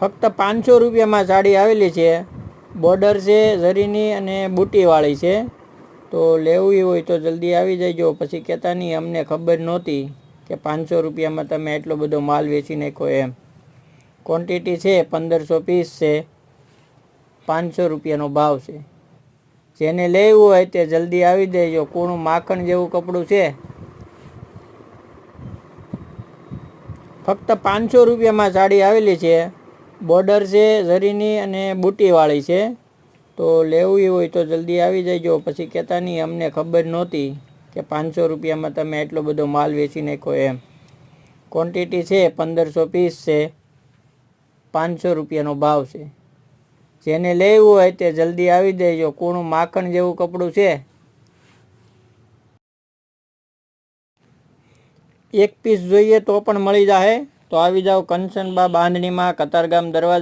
ફક્ત પાંચસો રૂપિયામાં સાડી આવેલી છે. બોર્ડર છે, ઝરીની અને બુટીવાળી છે. તો લેવી હોય તો જલ્દી આવી જજો પછી કહેતા નહીં અમને ખબર નહોતી કે પાંચસો રૂપિયામાં તમે એટલો બધો માલ વેચી નાખો એમ. ક્વોન્ટિટી છે પંદરસો પીસ છે. પાંચસો રૂપિયાનો ભાવ છે. જેને લેવું હોય તે જલ્દી આવી દેજો કોનું માખણ જેવું કપડું છે. ફક્ત પાંચસો રૂપિયામાં સાડી આવેલી છે. બોર્ડર છે, ઝરીની અને બુટીવાળી છે. તો લેવી હોય તો જલ્દી આવી જજો. પછી કહેતા નહીં અમને ખબર નહોતી કે પાંચસો રૂપિયામાં તમે એટલો બધો માલ વેચી નાખો એમ. ક્વોન્ટિટી છે, પંદરસો પીસ છે. પાંચસો રૂપિયાનો ભાવ છે. જેને લેવું હોય તે જલ્દી આવી દેજો. કૂણું માખણ જેવું કપડું છે. એક પીસ જોઈએ તો પણ મળી જાય તો આવી જાઓ કંચનબા બાંધણીમાં કતારગામ દરવાજા